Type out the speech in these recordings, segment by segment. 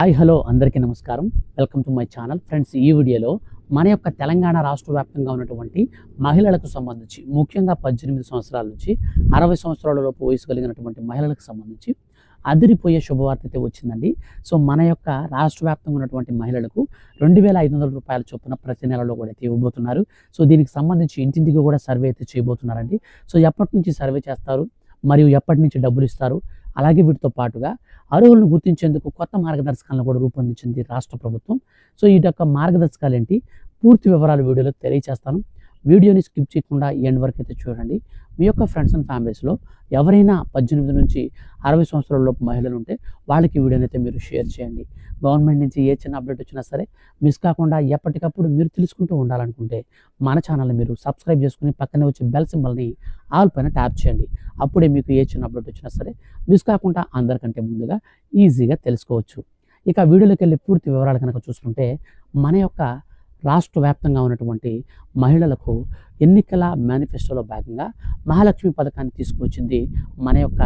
Hi hello అందరికీ నమస్కారం. Welcome to my channel. Friends ఈ వీడియోలో మన యొక్క తెలంగాణ రాష్ట్ర వ్యాప్తంగా ఉన్నటువంటి మహిళలకు సంబంధించి ముఖ్యంగా పద్దెనిమిది సంవత్సరాల నుంచి అరవై సంవత్సరాల లోపు వయసు కలిగినటువంటి మహిళలకు సంబంధించి అదిరిపోయే శుభవార్త అయితే వచ్చిందండి. సో మన యొక్క రాష్ట్ర వ్యాప్తంగా ఉన్నటువంటి మహిళలకు రెండు వేల ఐదు వందల రూపాయల చొప్పున ప్రతి నెలలో కూడా అయితే ఇవ్వబోతున్నారు. సో దీనికి సంబంధించి ఇంటింటికి కూడా సర్వే అయితే చేయబోతున్నారండి. సో ఎప్పటి నుంచి సర్వే చేస్తారు? మరియు ఎప్పటి నుంచి డబ్బులు ఇస్తారు? అలాగే వీటితో పాటుగా అర్హులను గుర్తించేందుకు కొత్త మార్గదర్శకాలను కూడా రూపొందించింది రాష్ట్ర ప్రభుత్వం. సో ఈ యొక్క మార్గదర్శకాలు ఏంటి పూర్తి వివరాలు వీడియోలో తెలియచేస్తాను. వీడియోని స్కిప్ చేయకుండా ఎండ్ వరకు అయితే చూడండి. మీ యొక్క ఫ్రెండ్స్ అండ్ ఫ్యామిలీస్లో ఎవరైనా పద్దెనిమిది నుంచి అరవై సంవత్సరాల లోపు మహిళలు ఉంటే వాళ్ళకి వీడియోని అయితే మీరు షేర్ చేయండి. గవర్నమెంట్ నుంచి ఏ చిన్న అప్డేట్ వచ్చినా సరే మిస్ కాకుండా ఎప్పటికప్పుడు మీరు తెలుసుకుంటూ ఉండాలనుకుంటే మన ఛానల్ని మీరు సబ్స్క్రైబ్ చేసుకుని పక్కనే వచ్చే బెల్ సింబల్ని ఆల్ పైన ట్యాప్ చేయండి. అప్పుడే మీకు ఏ చిన్న అప్డేట్ వచ్చినా సరే మిస్ కాకుండా అందరికంటే ముందుగా ఈజీగా తెలుసుకోవచ్చు. ఇక వీడియోలోకి వెళ్ళి పూర్తి వివరాలు కనుక చూసుకుంటే మన యొక్క రాష్ట్ర వ్యాప్తంగా ఉన్నటువంటి మహిళలకు ఎన్నికల మేనిఫెస్టోలో భాగంగా మహాలక్ష్మి పథకాన్ని తీసుకువచ్చింది మన యొక్క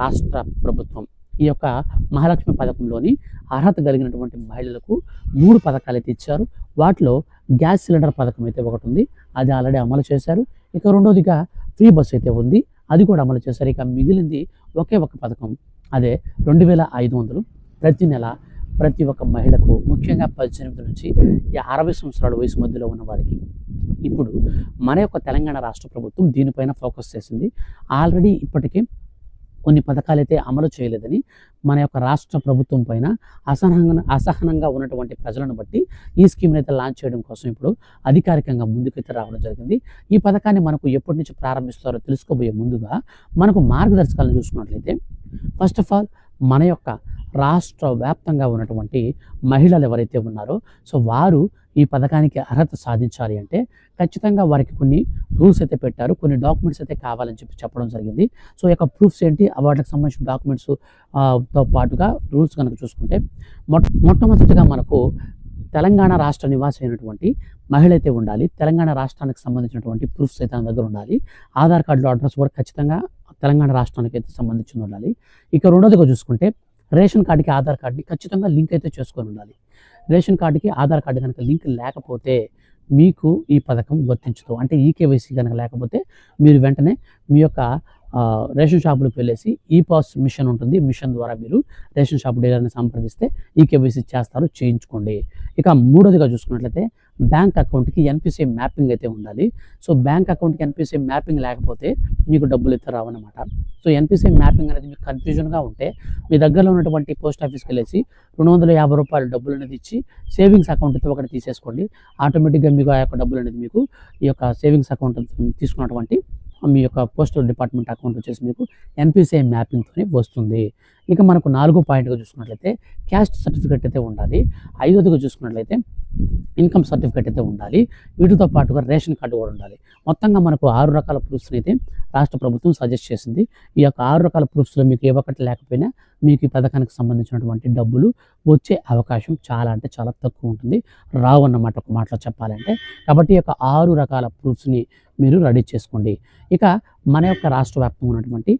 రాష్ట్ర ప్రభుత్వం. ఈ యొక్క మహాలక్ష్మి పథకంలోని అర్హత కలిగినటువంటి మహిళలకు మూడు పథకాలు అయితే ఇచ్చారు. వాటిలో గ్యాస్ సిలిండర్ పథకం అయితే ఒకటి ఉంది. అది ఆల్రెడీ అమలు చేశారు. ఇక రెండోదిగా ఫ్రీ బస్ అయితే ఉంది. అది కూడా అమలు చేశారు. ఇక మిగిలింది ఒకే ఒక పథకం. అదే రెండు వేల ఐదు వందలు ప్రతి నెల ప్రతి ఒక్క మహిళకు ముఖ్యంగా పద్దెనిమిది నుంచి అరవై సంవత్సరాల వయసు మధ్యలో ఉన్న వారికి ఇప్పుడు మన యొక్క తెలంగాణ రాష్ట్ర ప్రభుత్వం దీనిపైన ఫోకస్ చేసింది. ఆల్రెడీ ఇప్పటికే కొన్ని పథకాలు అయితే అమలు చేయలేదని మన యొక్క రాష్ట్ర ప్రభుత్వం పైన అసహనంగా అసహనంగా ఉన్నటువంటి ప్రజలను బట్టి ఈ స్కీమ్ని అయితే లాంచ్ చేయడం కోసం ఇప్పుడు అధికారికంగా ముందుకైతే రావడం జరిగింది. ఈ పథకాన్ని మనకు ఎప్పటి నుంచి ప్రారంభిస్తారో తెలుసుకోబోయే ముందుగా మనకు మార్గదర్శకాలను చూసుకున్నట్లయితే ఫస్ట్ ఆఫ్ ఆల్ మన యొక్క రాష్ట్ర వ్యాప్తంగా ఉన్నటువంటి మహిళలు ఎవరైతే ఉన్నారో సో వారు ఈ పథకానికి అర్హత సాధించాలి అంటే ఖచ్చితంగా వారికి కొన్ని రూల్స్ అయితే పెట్టారు కొన్ని డాక్యుమెంట్స్ అయితే కావాలని చెప్పి చెప్పడం జరిగింది. సో యొక్క ప్రూఫ్స్ ఏంటి? వాటికి సంబంధించిన డాక్యుమెంట్స్తో పాటుగా రూల్స్ కనుక చూసుకుంటే మొట్టమొదటిగా మనకు తెలంగాణ రాష్ట్ర నివాసి అయినటువంటి మహిళ అయితే ఉండాలి తెలంగాణ రాష్ట్రానికి సంబంధించినటువంటి ప్రూఫ్స్ అయితే దగ్గర ఉండాలి ఆధార్ కార్డులో అడ్రస్ కూడా ఖచ్చితంగా తెలంగాణ రాష్ట్రానికి అయితే సంబంధించి ఉండాలి. ఇక రెండోదిగా చూసుకుంటే రేషన్ కార్డుకి ఆధార్ కార్డుని ఖచ్చితంగా లింక్ అయితే చేసుకొని ఉండాలి. రేషన్ కార్డుకి ఆధార్ కార్డు కనుక లింక్ లేకపోతే మీకు ఈ పథకం వర్తించదు. అంటే ఈకేవైసీ కనుక లేకపోతే మీరు వెంటనే మీ యొక్క రేషన్ షాపులకు వెళ్ళేసి ఈ పాస్ మిషన్ ఉంటుంది. మిషన్ ద్వారా మీరు రేషన్ షాప్ డీలర్ని సంప్రదిస్తే ఈకేవైసీ చేస్తారు. చేయించుకోండి. ఇక మూడోదిగా చూసుకున్నట్లయితే బ్యాంక్ అకౌంట్కి ఎన్పిసిఐ మ్యాపింగ్ అయితే ఉండాలి. సో బ్యాంక్ అకౌంట్కి ఎన్పిసిఐ మ్యాపింగ్ లేకపోతే మీకు డబ్బులు అయితే రావన్నమాట. సో ఎన్పిసిఐ మ్యాపింగ్ అనేది మీకు కన్ఫ్యూజన్గా ఉంటే మీ దగ్గరలో ఉన్నటువంటి పోస్ట్ ఆఫీస్కి వెళ్ళేసి రెండు వందల యాభై రూపాయలు డబ్బులు అనేది ఇచ్చి సేవింగ్స్ అకౌంట్ అయితే ఒకటి తీసేసుకోండి. ఆటోమేటిక్గా మీకు ఆ యొక్క డబ్బులు అనేది మీకు ఈ యొక్క సేవింగ్స్ అకౌంట్ తీసుకున్నటువంటి మీ యొక్క పోస్టల్ డిపార్ట్మెంట్ అకౌంట్ వచ్చేసి మీకు ఎన్పిసిఐ మ్యాపింగ్తో వస్తుంది. ఇక మనకు నాలుగో పాయింట్గా చూసుకున్నట్లయితే క్యాస్ట్ సర్టిఫికేట్ అయితే ఉండాలి. ఐదోదిగా చూసుకున్నట్లయితే ఇన్కమ్ సర్టిఫికేట్ అయితే ఉండాలి. వీటితో పాటుగా రేషన్ కార్డు కూడా ఉండాలి. మొత్తంగా మనకు ఆరు రకాల ప్రూఫ్స్ని అయితే రాష్ట్ర ప్రభుత్వం సజెస్ట్ చేసింది. ఈ యొక్క ఆరు రకాల ప్రూఫ్స్లో మీకు ఏ ఒక్కటి లేకపోయినా మీకు ఈ పథకానికి సంబంధించినటువంటి డబ్బులు వచ్చే అవకాశం చాలా అంటే చాలా తక్కువ ఉంటుంది. రావు అన్నమాట ఒక మాటలో చెప్పాలంటే. కాబట్టి ఈ యొక్క ఆరు రకాల ప్రూఫ్స్ని మీరు రెడీ చేసుకోండి. ఇక మన యొక్క రాష్ట్ర వ్యాప్తంగా ఉన్నటువంటి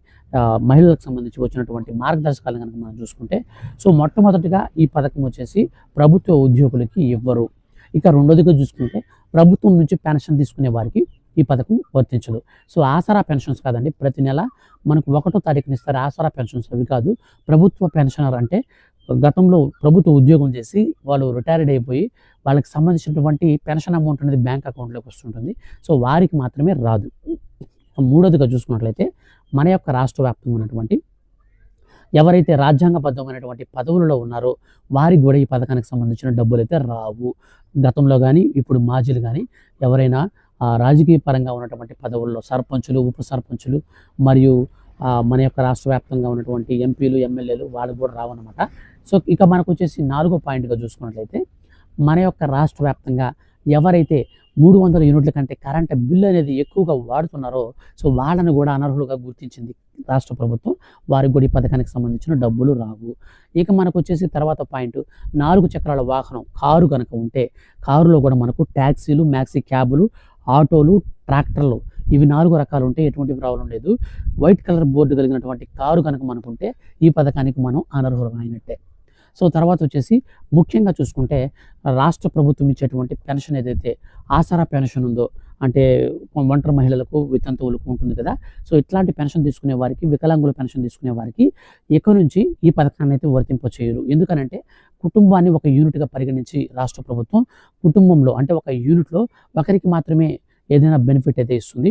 మహిళలకు సంబంధించి వచ్చినటువంటి మార్గదర్శకాలను కనుక మనం చూసుకుంటే సో మొట్టమొదటిగా ఈ పథకం వచ్చేసి ప్రభుత్వ ఉద్యోగులకి ఇవ్వరు. ఇక రెండోదిగా చూసుకుంటే ప్రభుత్వం నుంచి పెన్షన్ తీసుకునే వారికి ఈ పథకం వర్తించదు. సో ఆసరా పెన్షన్స్ కాదండి ప్రతి నెల మనకు ఒకటో తారీఖున ఇస్తారు. ఆసరా పెన్షన్స్ అవి కాదు ప్రభుత్వ పెన్షనర్ అంటే గతంలో ప్రభుత్వ ఉద్యోగం చేసి వాళ్ళు రిటైర్డ్ అయిపోయి వాళ్ళకి సంబంధించినటువంటి పెన్షన్ అమౌంట్ అనేది బ్యాంక్ అకౌంట్లోకి వస్తుంటుంది. సో వారికి మాత్రమే రాదు. మూడోదిగా చూసుకున్నట్లయితే మన యొక్క రాష్ట్ర వ్యాప్తంగా ఉన్నటువంటి ఎవరైతే రాజ్యాంగబద్ధమైనటువంటి పదవులలో ఉన్నారో వారికి కూడా ఈ పథకానికి సంబంధించిన డబ్బులు అయితే రావు. గతంలో కానీ ఇప్పుడు మాజీలు కానీ ఎవరైనా రాజకీయ పరంగా ఉన్నటువంటి పదవుల్లో సర్పంచులు ఉప సర్పంచులు మరియు మన యొక్క రాష్ట్ర వ్యాప్తంగా ఉన్నటువంటి ఎంపీలు ఎమ్మెల్యేలు వాళ్ళకు కూడా రావన్నమాట. సో ఇక మనకు వచ్చేసి నాలుగో పాయింట్గా చూసుకున్నట్లయితే మన యొక్క రాష్ట్ర వ్యాప్తంగా ఎవరైతే మూడు వందల యూనిట్ల కంటే కరెంట్ బిల్లు అనేది ఎక్కువగా వాడుతున్నారో సో వాళ్ళని కూడా అనర్హులుగా గుర్తించింది రాష్ట్ర ప్రభుత్వం. వారికి కూడా ఈ పథకానికి సంబంధించిన డబ్బులు రావు. ఇక మనకు వచ్చేసి తర్వాత పాయింట్ నాలుగు చక్రాల వాహనం కారు కనుక ఉంటే కారులో కూడా మనకు ట్యాక్సీలు మ్యాక్సీ క్యాబులు ఆటోలు ట్రాక్టర్లు ఇవి నాలుగు రకాలు ఉంటే ఎటువంటి ప్రాబ్లం లేదు. వైట్ కలర్ బోర్డు కలిగినటువంటి కారు కనుక మనకుంటే ఈ పథకానికి మనం అనర్హులమైనట్టే సో తర్వాత వచ్చేసి ముఖ్యంగా చూసుకుంటే రాష్ట్ర ప్రభుత్వం ఇచ్చేటువంటి పెన్షన్ ఏదైతే ఆసరా పెన్షన్ ఉందో అంటే ఒంటరి మహిళలకు వితంతువులకు ఉంటుంది కదా. సో ఇట్లాంటి పెన్షన్ తీసుకునే వారికి వికలాంగుల పెన్షన్ తీసుకునే వారికి ఇక నుంచి ఈ పథకాన్ని అయితే వర్తింపచేయరు ఎందుకనంటే కుటుంబాన్ని ఒక యూనిట్గా పరిగణించి రాష్ట్ర ప్రభుత్వం కుటుంబంలో అంటే ఒక యూనిట్లో ఒకరికి మాత్రమే ఏదైనా బెనిఫిట్ అయితే ఇస్తుంది.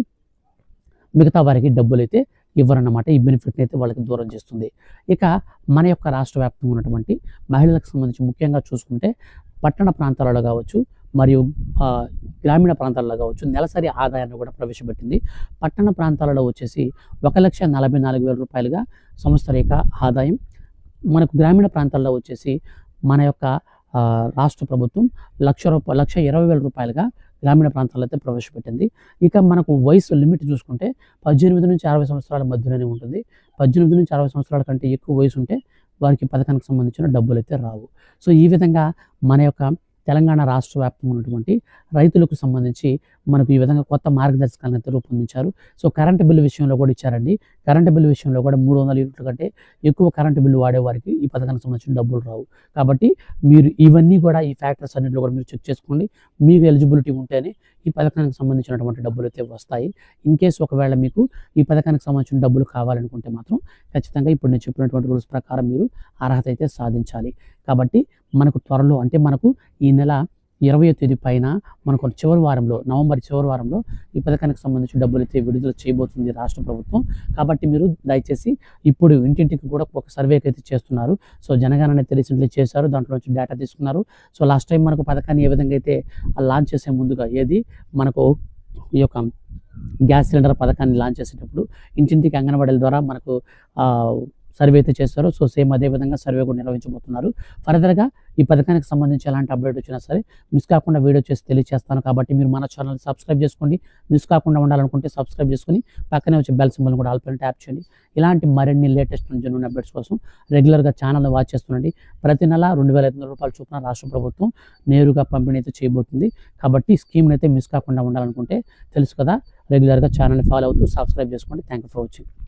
మిగతా వారికి డబ్బులు అయితే ఇవ్వరన్నమాట. ఈ బెనిఫిట్ని అయితే వాళ్ళకి దూరం చేస్తుంది. ఇక మన యొక్క రాష్ట్ర వ్యాప్తంగా ఉన్నటువంటి మహిళలకు సంబంధించి ముఖ్యంగా చూసుకుంటే పట్టణ ప్రాంతాలలో కావచ్చు మరియు గ్రామీణ ప్రాంతాల్లో కావచ్చు నెలసరి ఆదాయాన్ని కూడా ప్రవేశపెట్టింది. పట్టణ ప్రాంతాలలో వచ్చేసి ఒక లక్ష నలభై నాలుగు వేల రూపాయలుగా సంవత్సరీక ఆదాయం మనకు గ్రామీణ ప్రాంతాల్లో వచ్చేసి మన యొక్క రాష్ట్ర ప్రభుత్వం లక్ష రూపాయ లక్ష ఇరవై వేల రూపాయలుగా గ్రామీణ ప్రాంతాల్లో అయితే ప్రవేశపెట్టింది. ఇక మనకు వయసు లిమిట్ చూసుకుంటే పద్దెనిమిది నుంచి అరవై సంవత్సరాల మధ్యలోనే ఉంటుంది. పద్దెనిమిది నుంచి అరవై సంవత్సరాల కంటే ఎక్కువ వయసు ఉంటే వారికి పథకానికి సంబంధించిన డబ్బులు అయితే రావు. సో ఈ విధంగా మన యొక్క తెలంగాణ రాష్ట్ర వ్యాప్తంగా ఉన్నటువంటి రైతులకు సంబంధించి మనకు ఈ విధంగా కొత్త మార్గదర్శకాలను అయితే రూపొందించారు. సో కరెంటు బిల్లు విషయంలో కూడా ఇచ్చారండి. కరెంటు బిల్లు విషయంలో కూడా మూడు వందల యూనిట్ల కంటే ఎక్కువ కరెంటు బిల్లు వాడేవారికి ఈ పథకానికి సంబంధించిన డబ్బులు రావు. కాబట్టి మీరు ఇవన్నీ కూడా ఈ ఫ్యాక్టర్స్ అన్నింటిలో కూడా మీరు చెక్ చేసుకోండి. మీకు ఎలిజిబిలిటీ ఉంటేనే ఈ పథకానికి సంబంధించినటువంటి డబ్బులు అయితే వస్తాయి. ఇన్ కేసు ఒకవేళ మీకు ఈ పథకానికి సంబంధించిన డబ్బులు కావాలనుకుంటే మాత్రం ఖచ్చితంగా ఇప్పుడు నేను చెప్పినటువంటి రూల్స్ ప్రకారం మీరు అర్హత అయితే సాధించాలి. కాబట్టి మనకు త్వరలో అంటే మనకు ఈ నెల ఇరవై తేదీ పైన మనకు చివరి వారంలో నవంబర్ చివరి వారంలో ఈ పథకానికి సంబంధించి డబ్బులు అయితే విడుదల చేయబోతుంది రాష్ట్ర ప్రభుత్వం. కాబట్టి మీరు దయచేసి ఇప్పుడు ఇంటింటికి కూడా ఒక సర్వేకి అయితే చేస్తున్నారు. సో జనగణన అయితే రీసెంట్లీ చేశారు. దాంట్లో నుంచి డేటా తీసుకున్నారు. సో లాస్ట్ టైం మనకు పథకాన్ని ఏ విధంగా అయితే లాంచ్ చేసే ముందుగా ఏది మనకు ఈ యొక్క గ్యాస్ సిలిండర్ పథకాన్ని లాంచ్ చేసేటప్పుడు ఇంటింటికి అంగన్వాడీల ద్వారా మనకు సర్వే అయితే చేస్తారు సో సేమ్ అదే విధంగా సర్వే కూడా నిర్వహించబోతున్నారు. ఫర్దర్గా ఈ పథకానికి సంబంధించి ఎలాంటి అప్డేట్ వచ్చినా సరే మిస్ కాకుండా వీడియో చేసి తెలియజేస్తాను కాబట్టి మీరు మన ఛానల్ సబ్స్క్రైబ్ చేసుకోండి. మిస్ కాకుండా ఉండాలనుకుంటే సబ్స్క్రైబ్ చేసుకొని పక్కనే వచ్చే బెల్ సింబల్ కూడా ఆల్పైన ట్యాప్ చేయండి. ఇలాంటి మరిన్ని లేటెస్ట్ జెన్యున్ అప్డేట్స్ కోసం రెగ్యులర్గా ఛానల్ని వాచ్ చేస్తుండండి. ప్రతి నెల రెండు వేల ఐదు వందల రూపాయల చొప్పున రాష్ట్ర ప్రభుత్వం నేరుగా పంపిణీ అయితే చేయబోతుంది. కాబట్టి స్కీమ్ని అయితే మిస్ కాకుండా ఉండాలనుకుంటే తెలుసు కదా రెగ్యులర్గా ఛానల్ని ఫాలో అవుతూ సబ్స్క్రైబ్ చేసుకోండి. Thank you for watching.